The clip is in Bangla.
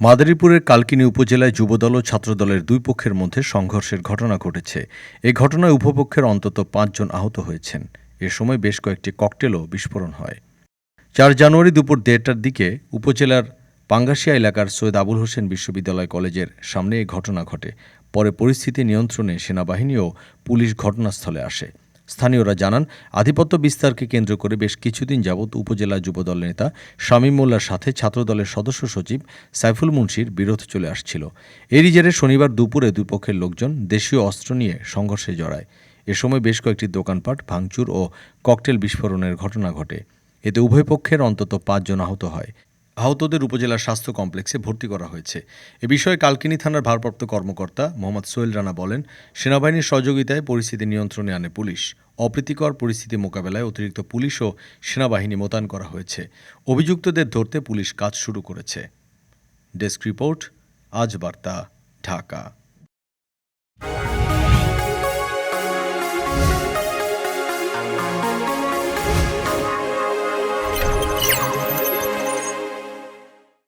মাদারীপুরের কালকিনি উপজেলায় যুবদল ও ছাত্রদলের দুই পক্ষের মধ্যে সংঘর্ষের ঘটনা ঘটেছে। এ ঘটনায় উভপক্ষের অন্তত পাঁচজন আহত হয়েছেন। এ সময় বেশ কয়েকটি ককটেলও বিস্ফোরণ হয়। চার জানুয়ারি দুপুর দেড়টার দিকে উপজেলার পাঙ্গাসিয়া এলাকার সৈয়দ আবুল হোসেন বিশ্ববিদ্যালয় কলেজের সামনে এই ঘটনা ঘটে। পরে পরিস্থিতি নিয়ন্ত্রণে সেনাবাহিনী ও পুলিশ ঘটনাস্থলে আসে। স্থানীয়রা জানান, আধিপত্য বিস্তারকে কেন্দ্র করে বেশ কিছুদিন যাবৎ উপজেলা যুবদল নেতা শামীম মোল্লার সাথে ছাত্রদলের সদস্য সচিব সাইফুল মুন্সির বিরোধ চলে আসছিল। এরই জেরে শনিবার দুপুরে দুই পক্ষের লোকজন দেশীয় অস্ত্র নিয়ে সংঘর্ষে জড়ায়। এ সময় বেশ কয়েকটি দোকানপাট, ভাঙচুর ও ককটেল বিস্ফোরণের ঘটনা ঘটে। এতে উভয় পক্ষের অন্তত পাঁচজন আহত হয়। আহতদের উপজেলা স্বাস্থ্য কমপ্লেক্সে ভর্তি করা হয়েছে। এ বিষয়ে কালকিনি থানার ভারপ্রাপ্ত কর্মকর্তা মোহাম্মদ সোহেল রানা বলেন, সেনাবাহিনীর সহযোগিতায় পরিস্থিতি নিয়ন্ত্রণে আনে পুলিশ। অপ্রীতিকর পরিস্থিতি মোকাবেলায় অতিরিক্ত পুলিশ ও সেনাবাহিনী মোতায়েন করা হয়েছে। অভিযুক্তদের ধরতে পুলিশ কাজ শুরু করেছে। ডেস্ক রিপোর্ট, আজ বার্তা, ঢাকা।